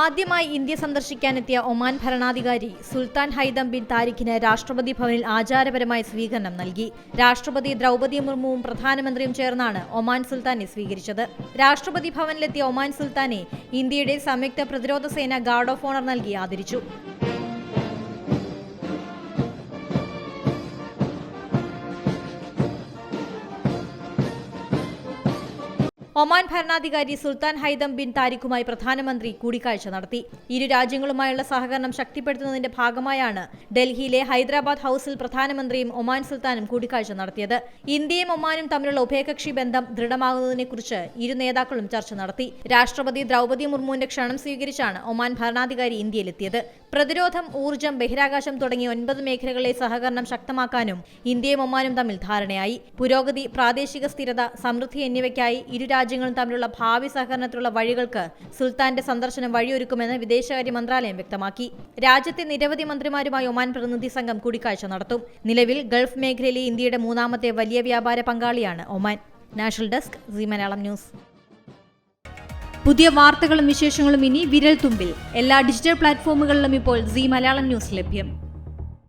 ആദ്യമായി India സന്ദർശിക്കാനെത്തിയ Oman ഭരണാധികാരി Sultan Haitham bin താരിഖിന് രാഷ്ട്രപതി ഭവനിൽ ആചാരപരമായ സ്വീകരണം നൽകി. രാഷ്ട്രപതി ദ്രൗപതി മുർമുവും പ്രധാനമന്ത്രിയും ചേർന്നാണ് ഒമാൻ സുൽത്താനെ സ്വീകരിച്ചത്. രാഷ്ട്രപതി ഭവനിലെത്തിയ ഒമാൻ സുൽത്താനെ ഇന്ത്യയുടെ സംയുക്ത പ്രതിരോധ സേന ഗാർഡ് ഓഫ് ഓണർ നൽകി ആദരിച്ചു. ഒമാൻ ഭരണാധികാരി സുൽത്താൻ ഹൈദം ബിൻ താരിഖുമായി പ്രധാനമന്ത്രി കൂടിക്കാഴ്ച നടത്തി. ഇരു രാജ്യങ്ങളുമായുള്ള സഹകരണം ശക്തിപ്പെടുത്തുന്നതിന്റെ ഭാഗമായാണ് ഡൽഹിയിലെ ഹൈദരാബാദ് ഹൌസിൽ പ്രധാനമന്ത്രിയും ഒമാൻ സുൽത്താനും കൂടിക്കാഴ്ച നടത്തിയത്. ഇന്ത്യയും ഒമാനും തമ്മിലുള്ള ഉഭയകക്ഷി ബന്ധം ദൃഢമാകുന്നതിനെക്കുറിച്ച് ഇരു നേതാക്കളും ചർച്ച നടത്തി. രാഷ്ട്രപതി ദ്രൗപദി മുർമുവിന്റെ ക്ഷണം സ്വീകരിച്ചാണ് ഒമാൻ ഭരണാധികാരി ഇന്ത്യയിലെത്തിയത്. പ്രതിരോധം ഊർജം ബഹിരാകാശം തുടങ്ങിയ ഒൻപത് മേഖലകളിലെ സഹകരണം ശക്തമാക്കാനും ഇന്ത്യയും ഒമാനും തമ്മിൽ ധാരണയായി. പുരോഗതി പ്രാദേശിക സ്ഥിരത സമൃദ്ധി എന്നിവയ്ക്കായി ഇരു രാജ്യങ്ങളും തമ്മിലുള്ള ഭാവി സഹകരണത്തിലുള്ള വഴികൾക്ക് സുൽത്താന്റെ സന്ദർശനം വഴിയൊരുക്കുമെന്ന് വിദേശകാര്യ മന്ത്രാലയം വ്യക്തമാക്കി. രാജ്യത്തെ നിരവധി മന്ത്രിമാരുമായി ഒമാൻ പ്രതിനിധി സംഘം കൂടിക്കാഴ്ച നടത്തും. നിലവിൽ ഗൾഫ് മേഖലയിലെ ഇന്ത്യയുടെ മൂന്നാമത്തെ വലിയ വ്യാപാര പങ്കാളിയാണ് Oman. National desk C Malayalam news. പുതിയ വാർത്തകളും വിശേഷങ്ങളും ഇനി വിരൽ തുമ്പിൽ എല്ലാ ഡിജിറ്റൽ പ്ലാറ്റ്ഫോമുകളിലും ഇപ്പോൾ സി മലയാളം ന്യൂസ് ലഭ്യം.